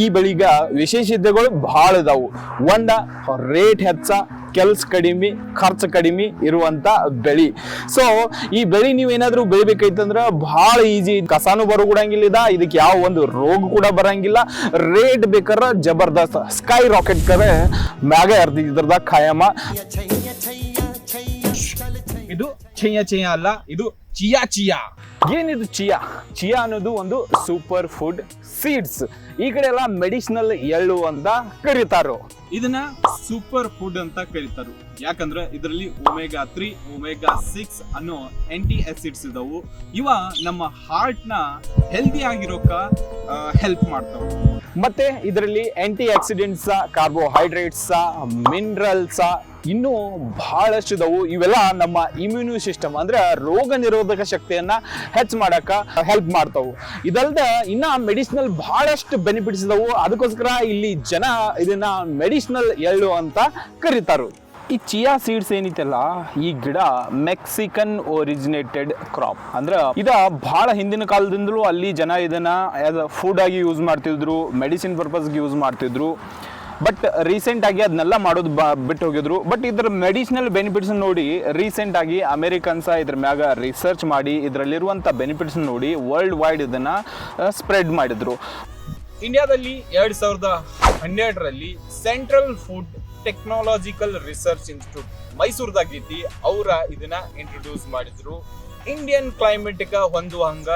ಈ ಬಳಿಗ ವಿಶೇಷತೆಗಳು ಬಹಳ ಇದಾವು. ಒಂದ, ರೇಟ್ ಹೆಚ್ಚ, ಕೆಲ್ಸ ಕಡಿಮೆ, ಖರ್ಚು ಕಡಿಮೆ ಇರುವಂತ ಬೆಳಿ. ಸೊ ಈ ಬೆಳಿ ನೀವು ಏನಾದ್ರೂ ಬೆಳಿಬೇಕೈತಂದ್ರ ಬಹಳ ಈಜಿ ಕಸಾನು ಬರೋಗುಡಂಗಿಲ್ಲ ಇದ ಇದಕ್ಕೆ ಯಾವ ಒಂದು ರೋಗ ಕೂಡ ಬರಂಗಿಲ್ಲ. ರೇಟ್ ಬೇಕಾರ ಜಬರ್ದಸ್ತ್. ಸ್ಕೈ ರಾಕೆಟ್ ಕರೆ ಮ್ಯಾಗ ಇದ್ರದ ಖಾಯಮ. ಇದು ಚಿಯ ಚಿಯ ಅಲ್ಲ ಇದು ಚಿಯಾ ಚಿಯಾ. ಏನಿದು ಚಿಯಾ? ಚಿಯಾ ಅನ್ನೋದು ಒಂದು ಸೂಪರ್ ಫುಡ್ ಸೀಡ್ಸ್ ಈ ಕಡೆ ಎಲ್ಲ ಮೆಡಿಸಿನಲ್ ಎಳ್ಳು ಅಂತ ಕರೀತಾರೋ. ಇದನ್ನ ಸೂಪರ್ ಫುಡ್ ಅಂತ ಕರೀತಾರು. ಯಾಕಂದ್ರೆ ಇದರಲ್ಲಿ ಒಮೆಗಾ ತ್ರೀ ಒಮೆಗಾ ಸಿಕ್ಸ್ ಅನ್ನೋ ಆಂಟಿ ಆಸಿಡ್ಸ್ ಇದಾವು. ಇವ ನಮ್ಮ ಹಾರ್ಟ್ನ ಹೆಲ್ದಿ ಆಗಿರೋಕ ಹೆಲ್ಪ್ ಮಾಡ್ತಾವೆ. ಮತ್ತೆ ಇದರಲ್ಲಿ ಆಂಟಿ ಆಕ್ಸಿಡೆಂಟ್ಸ್ ಕಾರ್ಬೋಹೈಡ್ರೇಟ್ಸ್ ಮಿನರಲ್ಸ್ ಇನ್ನೂ ಬಹಳಷ್ಟು ಇದಾವು. ಇವೆಲ್ಲ ನಮ್ಮ ಇಮ್ಯೂನಿ ಸಿಸ್ಟಮ್ ಅಂದ್ರೆ ರೋಗ ನಿರೋಧಕ ಶಕ್ತಿಯನ್ನ ಹೆಚ್ಚು ಮಾಡಕ ಹೆಲ್ಪ್ ಮಾಡ್ತಾವು. ಇದಲ್ದ ಇನ್ನ ಮೆಡಿಸಿನಲ್ ಬಹಳಷ್ಟು ಬೆನಿಫಿಟ್ಸ್ ಇದಾವು. ಅದಕ್ಕೋಸ್ಕರ ಇಲ್ಲಿ ಜನ ಇದನ್ನ ಮೆಡಿಸಿನಲ್ ಎಳ್ಳು ಅಂತ ಕರೀತಾರು. ಈ ಚಿಯಾ ಸೀಡ್ಸ್ ಏನಿತ್ತಲ್ಲ, ಈ ಗಿಡ ಮೆಕ್ಸಿಕನ್ ಒರಿಜಿನೇಟೆಡ್ ಕ್ರಾಪ್ ಅಂದ್ರೆ ಇದ ಬಹಳ ಹಿಂದಿನ ಕಾಲದಿಂದಲೂ ಅಲ್ಲಿ ಜನ ಇದನ್ನ ಆಸ್ ಫುಡ್ ಆಗಿ ಯೂಸ್ ಮಾಡ್ತಿದ್ರು ಮೆಡಿಸಿನ್ ಪರ್ಪಸ್ಗೆ ಯೂಸ್ ಮಾಡ್ತಿದ್ರು. ಬಟ್ ರೀಸೆಂಟ್ ಆಗಿ ಅದನ್ನೆಲ್ಲ ಮಾಡೋದು ಬಿಟ್ಟು ಹೋಗಿದ್ರು. ಬಟ್ ಇದ್ರ ಮೆಡಿಸಿನಲ್ ಬೆನಿಫಿಟ್ಸ್ ನೋಡಿ ರೀಸೆಂಟ್ ಆಗಿ ಅಮೆರಿಕನ್ಸ ಇದ್ರ ಮ್ಯಾಗ ರಿಸರ್ಚ್ ಮಾಡಿ ಇದರಲ್ಲಿರುವಂಥ ಬೆನಿಫಿಟ್ಸ್ ನೋಡಿ ವರ್ಲ್ಡ್ ವೈಡ್ ಇದನ್ನ ಸ್ಪ್ರೆಡ್ ಮಾಡಿದ್ರು. ಇಂಡಿಯಾದಲ್ಲಿ ಎರಡ್ ಸಾವಿರದ ಹನ್ನೆರಡರಲ್ಲಿ central food technological research institute ಮೈಸೂರದಾಗಿದ್ದು ಅವರ ಇದನ್ನ ಇಂಟ್ರೊಡ್ಯೂಸ್ ಮಾಡಿದ್ರು. ಇಂಡಿಯನ್ ಕ್ಲೈಮೇಟ್ಗ ಹೊಂದುವಂಗ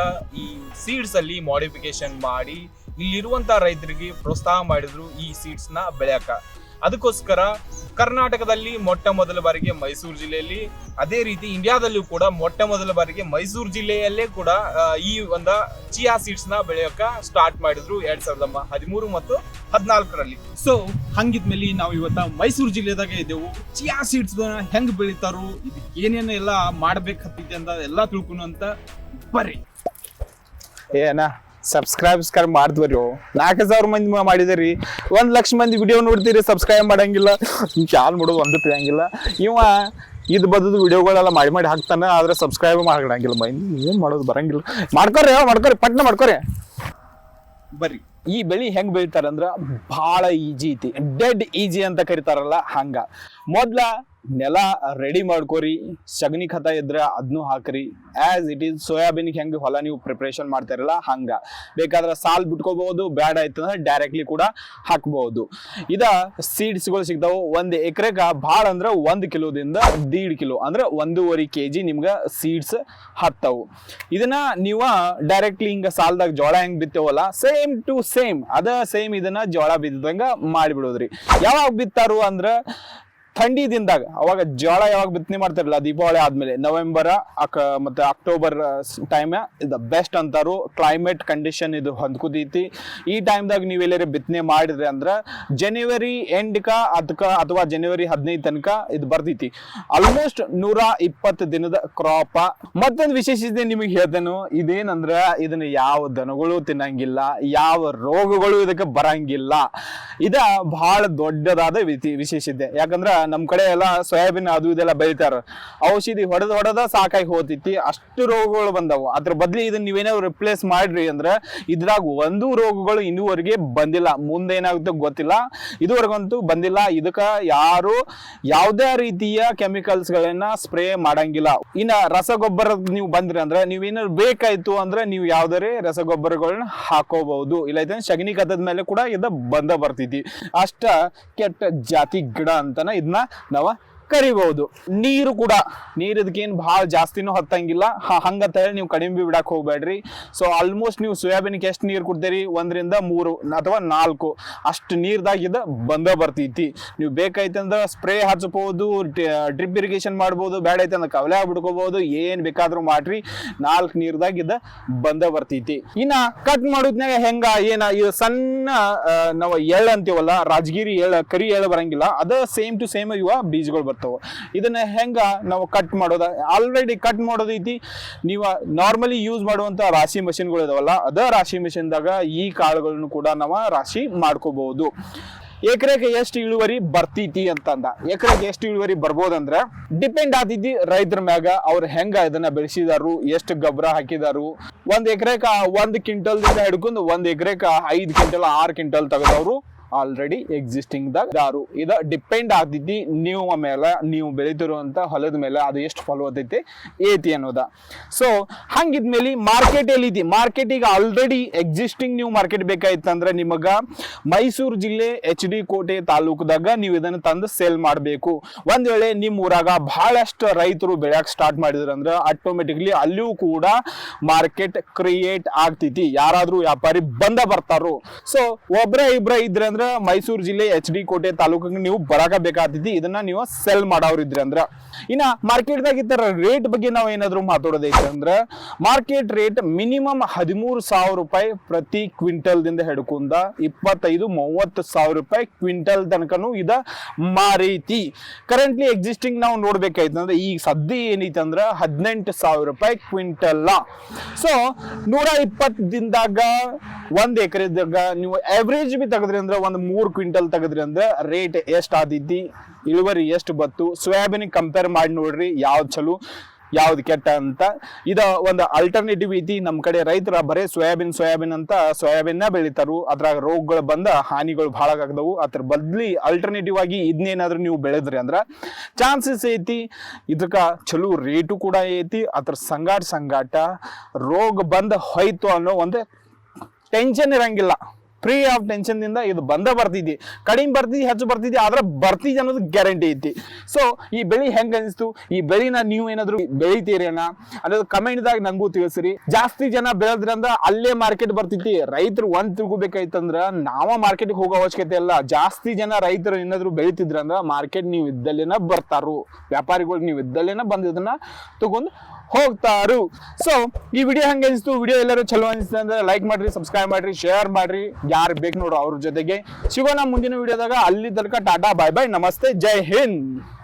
ಈ ಸೀಡ್ಸ್ ಅಲ್ಲಿ ಮಾಡಿಫಿಕೇಶನ್ ಮಾಡಿ ಇಲ್ಲಿರುವಂತ ರೈತರಿಗೆ ಪ್ರೋತ್ಸಾಹ ಮಾಡಿದ್ರು ಈ ಸೀಡ್ಸ್ನ ಬೆಳೆಯಕ. ಅದಕ್ಕೋಸ್ಕರ ಕರ್ನಾಟಕದಲ್ಲಿ ಮೊಟ್ಟ ಮೊದಲ ಬಾರಿಗೆ ಮೈಸೂರು ಜಿಲ್ಲೆಯಲ್ಲಿ, ಅದೇ ರೀತಿ ಇಂಡಿಯಾದಲ್ಲೂ ಕೂಡ ಮೊಟ್ಟ ಮೊದಲ ಬಾರಿಗೆ ಮೈಸೂರು ಜಿಲ್ಲೆಯಲ್ಲೇ ಕೂಡ ಈ ಒಂದು ಚಿಯಾ ಸೀಡ್ಸ್ನ ಬೆಳೆಯೋಕ ಸ್ಟಾರ್ಟ್ ಮಾಡಿದ್ರು ಎರಡ್ ಸಾವಿರದ ಹದಿಮೂರು ಮತ್ತು ಹದಿನಾಲ್ಕರಲ್ಲಿ. ಸೊ ಹಂಗಿದ್ಮೇಲೆ ನಾವು ಇವತ್ತ ಮೈಸೂರು ಜಿಲ್ಲೆದಾಗ ಇದ್ದೆವು. ಚಿಯಾ ಸೀಡ್ಸ್ ಹೆಂಗ್ ಬೆಳಿತಾರು, ಇದಕ್ಕೆ ಏನೇನು ಎಲ್ಲ ಮಾಡ್ಬೇಕತ್ತೈತಿ ಅಂತ ಎಲ್ಲ ತಿಳ್ಕೊನು ಅಂತ ಬರ್ರಿ ಏನ ಸಬ್ಸ್ಕ್ರೈಬ್ಸ್ಕರ್ ಮಾಡ್ದ್ವರಿ ನಾಲ್ಕು ಸಾವಿರ ಮಂದಿ ಮ- ಮಾಡಿದಿರಿ. ಒಂದ್ ಲಕ್ಷ ಮಂದಿ ವಿಡಿಯೋ ನೋಡ್ತೀರಿ ಸಬ್ಸ್ಕ್ರೈಬ್ ಮಾಡಂಗಿಲ್ಲ. ಚಾಲ್ ಮಾಡೋದು ಒಂದು ತಿಳಿಯಂಗಿಲ್ಲ. ಇವ ಇದು ಬದದು ವಿಡಿಯೋಗಳೆಲ್ಲ ಮಾಡಿ ಮಾಡಿ ಹಾಕ್ತಾನೆ ಆದ್ರೆ ಸಬ್ಸ್ಕ್ರೈಬ್ ಮಾಡಂಗಿಲ್ಲ ಮಂದಿ ಏನು ಮಾಡೋದು ಬರಂಗಿಲ್ಲ. ಮಾಡ್ಕೊರಿ ಮಾಡ್ಕೊರಿ ಪಟ್ನ ಮಾಡ್ಕೊರಿ ಬರ್ರಿ. ಈ ಬೆಳಿ ಹೆಂಗ್ ಬೆಳಿತಾರಂದ್ರ ಬಹಳ ಈಜಿ ಐತಿ. ಡೆಡ್ ಈಜಿ ಅಂತ ಕರಿತಾರಲ್ಲ ಹಂಗ. ಮೊದ್ಲ ನೆಲ ರೆಡಿ ಮಾಡ್ಕೋರಿ, ಸಗಣಿ ಖತ ಇದ್ರೆ ಅದನ್ನು ಹಾಕ್ರಿ. ಆಸ್ ಇಟ್ ಈಸ್ ಸೋಯಾಬೀನ್ಗೆ ಹೆಂಗೆ ಹೊಲ ನೀವು ಪ್ರಿಪ್ರೇಷನ್ ಮಾಡ್ತಾರಲ್ಲ, ಹಂಗ. ಬೇಕಾದ್ರೆ ಸಾಲ್ ಬಿಟ್ಕೋಬಹುದು ಬ್ಯಾಡ ಆಯ್ತಂದ್ರೆ ಡೈರೆಕ್ಟ್ಲಿ ಕೂಡ ಹಾಕಬಹುದು ಇದ ಸೀಡ್ಸ್ಗಳು ಸಿಗ್ತಾವು, ಒಂದು ಎಕರೆಗ ಭಾಳ ಅಂದ್ರೆ ಒಂದು ಕಿಲೋದಿಂದ ದೀಡ್ ಕಿಲೋ, ಅಂದ್ರೆ ಒಂದೂವರೆ ಕೆ ಜಿ ನಿಮ್ಗೆ ಸೀಡ್ಸ್ ಹತ್ತವು. ಇದನ್ನ ನೀವು ಡೈರೆಕ್ಟ್ಲಿ ಹಿಂಗ ಸಾಲದಾಗ ಜೋಳ ಹೆಂಗ್ ಬಿತ್ತೇವಲ್ಲ ಸೇಮ್ ಟು ಸೇಮ್ ಅದ ಸೇಮ್ ಇದನ್ನ ಜೋಳ ಬಿದ್ದಂಗ ಮಾಡಿಬಿಡೋದ್ರಿ. ಯಾವಾಗ ಬಿತ್ತಾರು ಅಂದ್ರ ಥಂಡಿ ದಿನದಾಗ ಅವಾಗ ಜೋಳ ಯಾವಾಗ ಬಿತ್ತನೆ ಮಾಡ್ತಾರಲ್ಲ, ದೀಪಾವಳಿ ಆದ್ಮೇಲೆ ನವೆಂಬರ್ ಅಕ್, ಮತ್ತೆ ಅಕ್ಟೋಬರ್ ಟೈಮ್ ದ ಬೆಸ್ಟ್ ಅಂತಾರು ಕ್ಲೈಮೇಟ್ ಕಂಡೀಷನ್ ಇದು ಹೊಂದ್ಕೋತೈತಿ. ಈ ಟೈಮ್ದಾಗ ನೀವು ಎಲ್ಲಾರ ಬಿತ್ತನೆ ಮಾಡಿದ್ರೆ ಅಂದ್ರ ಜನವರಿ ಎಂಡ್ಕ ಅದಕ್ಕ ಅಥವಾ ಜನವರಿ ಹದಿನೈದು ತನಕ ಇದು ಬರ್ತೈತಿ. ಆಲ್ಮೋಸ್ಟ್ ನೂರ ಇಪ್ಪತ್ತು ದಿನದ ಕ್ರಾಪ ಮತ್ತೊಂದು ವಿಶೇಷತೆ ನಿಮಗೆ ಹೇಳ್ತೇನು, ಇದೇನಂದ್ರ ಇದನ್ನ ಯಾವ ದನಗಳು ತಿನ್ನಂಗಿಲ್ಲ, ಯಾವ ರೋಗಗಳು ಇದಕ್ಕೆ ಬರಂಗಿಲ್ಲ. ಇದ ಬಹಳ ದೊಡ್ಡದಾದ ವಿಶೇಷತೆ. ಯಾಕಂದ್ರ ನಮ್ ಕಡೆ ಎಲ್ಲ ಸೋಯಾಬೀನ್ ಅದು ಇದೆಲ್ಲ ಬೆಳಿತಾರ. ಔಷಧಿ ಹೊಡೆದ ಹೊಡೆದ ಸಾಕಾಗಿ ಹೋಗ್ತೈತಿ ಅಷ್ಟು ರೋಗಗಳು ಬಂದವು. ಅದ್ರ ಬದ್ಲಿ ಇದನ್ನ ನೀವೇನಾದ್ರು ರಿಪ್ಲೇಸ್ ಮಾಡ್ರಿ ಅಂದ್ರೆ ಇದ್ರಾಗ ಒಂದು ರೋಗಗಳು ಇನ್ನೂವರೆಗೆ ಬಂದಿಲ್ಲ. ಮುಂದೆ ಏನಾಗುತ್ತೋ ಗೊತ್ತಿಲ್ಲ. ಇದುವರೆಗಂತೂ ಬಂದಿಲ್ಲ. ಇದಕ್ಕ ಯಾರು ಯಾವುದೇ ರೀತಿಯ ಕೆಮಿಕಲ್ಸ್ ಗಳನ್ನ ಸ್ಪ್ರೇ ಮಾಡಂಗಿಲ್ಲ. ಇನ್ನ ರಸಗೊಬ್ಬರ ನೀವು ಬಂದ್ರಿ ಅಂದ್ರೆ ನೀವೇನಾದ್ರು ಬೇಕಾಯ್ತು ಅಂದ್ರೆ ನೀವು ಯಾವ್ದಾರೆ ರಸಗೊಬ್ಬರಗಳನ್ನ ಹಾಕೋಬಹುದು. ಇಲ್ಲ ಇದನ್ನ ಸಗಣಿ ಕತ್ತದ ಮೇಲೆ ಕೂಡ ಇದ ಬಂದ ಬರ್ತೈತಿ ಅಷ್ಟ ಕೆಟ್ಟ ಜಾತಿ ಗಿಡ ಅಂತಾನ ಇದನ್ನ ನಾವ ಕರಿಬಹುದು. ನೀರು ಕೂಡ, ನೀರು ಇದಕ್ಕೇನು ಭಾಳ ಜಾಸ್ತಿನೂ ಹತ್ತಂಗಿಲ್ಲ. ಹಂಗಂತ ಹೇಳಿ ನೀವು ಕಡಿಮೆ ಬಿಡಕ್ಕೆ ಹೋಗ್ಬೇಡ್ರಿ. ಸೊ ಆಲ್ಮೋಸ್ಟ್ ನೀವು ಸೋಯಾಬೀನ್ಗೆ ಎಷ್ಟು ನೀರು ಕೊಡ್ತೀರಿ? ಒಂದರಿಂದ ಮೂರು ಅಥವಾ ನಾಲ್ಕು. ಅಷ್ಟು ನೀರ್ದಾಗ ಇದು ಬಂದ ಬರ್ತೈತಿ. ನೀವು ಬೇಕಾಯ್ತಂದ್ರೆ ಸ್ಪ್ರೇ ಹಚ್ಚಬಹುದು ಡ್ರಿಪ್ ಇರಿಗೇಷನ್ ಮಾಡ್ಬೋದು ಬೇಡ ಐತಂದ್ರೆ ಕವಲೆ ಬಿಡ್ಕೋಬಹುದು ಏನ್ ಬೇಕಾದ್ರೂ ಮಾಡ್ರಿ. ನಾಲ್ಕು ನೀರ್ದಾಗ ಇದು ಬಂದ ಬರ್ತೈತಿ. ಇನ್ನ ಕಟ್ ಮಾಡೋದ್ನಾಗ ಹೆಂಗ, ಏನ ಇದು ಸಣ್ಣ ನಾವು ಎಳ್ಳು ಅಂತೀವಲ್ಲ, ರಾಜಗಿರಿ ಎಳ್ಳು ಕರಿ ಎಳ್ಳು ಬರಂಗಿಲ್ಲ. ಅದ ಸೇಮ್ ಟು ಸೇಮ್ ಇವ ಬೀಜಗಳು ಬರ್ತಾವ. ಇದನ್ನ ಹೆಂಗ ನಾವು ಕಟ್ ಮಾಡೋದ? ಆಲ್ರೆಡಿ ಕಟ್ ಮಾಡೋದೈತಿ ನೀವು ನಾರ್ಮಲಿ ಯೂಸ್ ಮಾಡುವಂತ ರಾಶಿ ಮಷಿನ್ಗಳು ಇದಾವಲ್ಲ, ಅದ ರಾಶಿ ಮಷಿನ್ದಾಗ ಈ ಕಾಳುಗಳನ್ನು ಕೂಡ ನಾವು ರಾಶಿ ಮಾಡ್ಕೋಬಹುದು ಎಕರೆಗೆ ಎಷ್ಟು ಇಳುವರಿ ಬರ್ತೈತಿ ಅಂತಂದ. ಎಕರೆಗೆ ಎಷ್ಟು ಇಳುವರಿ ಬರ್ಬೋದಂದ್ರೆ ಡಿಪೆಂಡ್ ಆತೈತಿ ರೈತರ ಮ್ಯಾಗ ಅವ್ರು ಹೆಂಗ ಇದನ್ನ ಬೆಳೆಸಿದಾರು, ಎಷ್ಟು ಗೊಬ್ಬರ ಹಾಕಿದಾರು. ಒಂದ್ ಎಕರೆಕ ಒಂದ್ ಕ್ವಿಂಟಲ್ ಹಿಡ್ಕೊಂಡು ಒಂದ್ ಎಕರೆಕ ಐದ್ ಕ್ವಿಂಟಲ್, ಆರ್ ಕ್ವಿಂಟಲ್ ತೆಗೆದವ್ರು ಆಲ್ರೆಡಿ ಎಕ್ಸಿಸ್ಟಿಂಗ್ ದಾಗ ದಾರು. ಇದು ಡಿಪೆಂಡ್ ಆಗ್ತೈತಿ ನೀವು ಮೇಲೆ, ನೀವು ಬೆಳೆದಿರುವಂತ ಹೊಲದ ಮೇಲೆ ಅದು ಎಷ್ಟು ಫಲವತ್ತೈತಿ ಏತಿ ಅನ್ನೋದ. ಸೊ ಹಂಗಿದ್ಮೇಲೆ ಮಾರ್ಕೆಟ್ ಎಲ್ಲಿದೆ ಮಾರ್ಕೆಟ್ ಈಗ ಆಲ್ರೆಡಿ ಎಕ್ಸಿಸ್ಟಿಂಗ್ ನೀವು ಮಾರ್ಕೆಟ್ ಬೇಕಾಯ್ತಂದ್ರೆ ನಿಮಗ ಮೈಸೂರು ಜಿಲ್ಲೆ ಎಚ್ ಡಿ ಕೋಟೆ ತಾಲೂಕದಾಗ ನೀವು ಇದನ್ನು ತಂದು ಸೇಲ್ ಮಾಡಬೇಕು. ಒಂದ್ ವೇಳೆ ನಿಮ್ಮ ಊರಾಗ ಬಹಳಷ್ಟು ರೈತರು ಬೆಳೆಯಕ್ಕೆ ಸ್ಟಾರ್ಟ್ ಮಾಡಿದ್ರಂದ್ರೆ ಆಟೋಮೆಟಿಕ್ಲಿ ಅಲ್ಲಿಯೂ ಕೂಡ ಮಾರ್ಕೆಟ್ ಕ್ರಿಯೇಟ್ ಆಗ್ತೈತಿ. ಯಾರಾದ್ರೂ ವ್ಯಾಪಾರಿ ಬಂದ ಬರ್ತಾರೋ. ಸೊ ಒಬ್ರ ಇಬ್ರ ಇದ್ರೆ ಮೈಸೂರು ಜಿಲ್ಲೆ ಎಚ್ ಡಿ ಕೋಟೆ ತಾಲೂಕಿಗೆ ನೀವು ಬರಾಕ ಬೇಕಾಗ್ತೈತಿ ಇದನ್ನ ನೀವು ಸೆಲ್ ಮಾಡೋರಿದ್ರಿ ಅಂದ್ರ. ಇನ್ನ ಮಾರ್ಕೆಟ್ ದಾಗ ಇತರ ರೇಟ್ ಬಗ್ಗೆ ನಾವು ಏನಾದ್ರು ಮಾತಾಡೋದೈತೆ ಅಂದ್ರ, ಮಾರ್ಕೆಟ್ ರೇಟ್ ಮಿನಿಮಮ್ ಹದಿಮೂರು ಸಾವಿರ ರೂಪಾಯಿ ಪ್ರತಿ ಕ್ವಿಂಟಲ್ ದಿಂದ ಹಿಡ್ಕೊಂಡ ಇಪ್ಪತ್ತೈದು, ಮೂವತ್ತು ಸಾವಿರ ರೂಪಾಯಿ ಕ್ವಿಂಟಲ್ ತನಕನು ಇದ ಮಾರೈತಿ. ಕರೆಂಟ್ಲಿ ಎಕ್ಸಿಸ್ಟಿಂಗ್ ನಾವು ನೋಡ್ಬೇಕಾಯ್ತು ಅಂದ್ರೆ, ಈಗ ಸದ್ಯ ಏನೈತೆ ಅಂದ್ರ ಹದಿನೆಂಟು ಸಾವಿರ ರೂಪಾಯಿ ಕ್ವಿಂಟಲ್. ಸೊ ನೂರ ಇಪ್ಪತ್ತು ದಿನದಾಗ ಒಂದ್ ಎಕರೆದಾಗ ನೀವು ಆವ್ರೇಜ್ ಬಿ ತೆಗೆದ್ರಿ ಅಂದ್ರೆ ಒಂದ್ ಮೂರು ಕ್ವಿಂಟಲ್ ತೆಗೆದ್ರಿ ಅಂದ್ರೆ ರೇಟ್ ಎಷ್ಟು ಆದಿದ್ದಿ, ಇಳುವರಿ ಎಷ್ಟು ಬತ್ತು ಸೋಯಾಬೀನ್ ಕಂಪೇರ್ ಮಾಡಿ ನೋಡ್ರಿ ಯಾವ್ದು ಚಲೋ, ಯಾವ್ದು ಕೆಟ್ಟ ಅಂತ. ಇದ ಒಂದು ಅಲ್ಟರ್ನೇಟಿವ್ ಐತಿ. ನಮ್ಮ ಕಡೆ ರೈತರ ಬರೇ ಸೋಯಾಬೀನ್ ಸೋಯಾಬೀನ್ ಅಂತ ಸೋಯಾಬೀನ್ ಬೆಳಿತಾರು. ಅದ್ರಾಗ ರೋಗಗಳು ಬಂದ ಹಾನಿಗಳು ಭಾಳ ಆಗದವು. ಅದ್ರ ಬದ್ಲಿ ಅಲ್ಟರ್ನೇಟಿವ್ ಆಗಿ ಇದನ್ನೇನಾದ್ರೂ ನೀವು ಬೆಳೆದ್ರಿ ಅಂದ್ರ ಚಾನ್ಸಸ್ ಐತಿ. ಇದಕ್ಕ ಚಲೋ ರೇಟು ಕೂಡ ಐತಿ. ಅದ್ರ ಸಂಗಾಟ ಸಂಗಾಟ ರೋಗ ಬಂದ ಹೋಯ್ತು ಅನ್ನೋ ಒಂದು ಟೆನ್ಷನ್ ಇರಂಗಿಲ್ಲ. ಫ್ರೀ ಆಫ್ ಟೆನ್ಷನ್ ದಿಂದ ಇದು ಬಂದ ಬರ್ತಿದ್ದಿ. ಕಡಿಮೆ ಬರ್ತಿದ್ದಿ, ಹೆಚ್ಚು ಬರ್ತಿದ್ದಿ, ಆದ್ರೆ ಬರ್ತಿದ್ದೆ ಅನ್ನೋದು ಗ್ಯಾರಂಟಿ ಐತಿ. ಸೊ ಈ ಬೆಳಿ ಹೆಂಗ ಅನಿಸ್ತು? ಈ ಬೆಳಿನ ನೀವು ಏನಾದ್ರು ಬೆಳಿತೀರೇನ? ಅನ್ನೋದು ಕಮೆಂಟ್ದಾಗ ನಂಗೂ ತಿಳಿಸ್ರಿ. ಜಾಸ್ತಿ ಜನ ಬೆಳೆದ್ರಂದ್ರ ಅಲ್ಲೇ ಮಾರ್ಕೆಟ್ ಬರ್ತೈತಿ ರೈತರು ಒಂದ್ ತಿಳ್ಕೊಬೇಕಾಯ್ತಂದ್ರ ನಾವ ಮಾರ್ಕೆಟ್ಗೆ ಹೋಗೋ ಅವಶ್ಯಕತೆ ಇಲ್ಲ. ಜಾಸ್ತಿ ಜನ ರೈತರು ಏನಾದ್ರು ಬೆಳಿತಿದ್ರಂದ್ರ ಮಾರ್ಕೆಟ್ ನೀವು ಇದ್ದಲ್ಲೇನ ಬರ್ತಾರು ವ್ಯಾಪಾರಿಗಳು ನೀವು ಇದ್ದಲ್ಲೇನ ಬಂದಿದ್ದನ್ನ ತಗೊಂಡು ಹೋಗ್ತಾರು. ಸೊ ಈ ವಿಡಿಯೋ ಹಂಗೆ ಅನಿಸ್ತು? ವಿಡಿಯೋ ಎಲ್ಲರೂ ಚಲೋ ಅನಿಸ್ತು ಅಂದ್ರೆ ಲೈಕ್ ಮಾಡ್ರಿ ಸಬ್ಸ್ಕ್ರೈಬ್ ಮಾಡ್ರಿ ಶೇರ್ ಮಾಡ್ರಿ. ಯಾರು ಬೇಕು ನೋಡು ಅವ್ರ ಜೊತೆಗೆ. ಸಿಗೋಣ ಮುಂದಿನ ವಿಡಿಯೋದಾಗ ಅಲ್ಲಿ ತನಕ ಟಾಟಾ ಬಾಯ್ ಬಾಯ್ ನಮಸ್ತೆ. ಜೈ ಹಿಂದ್.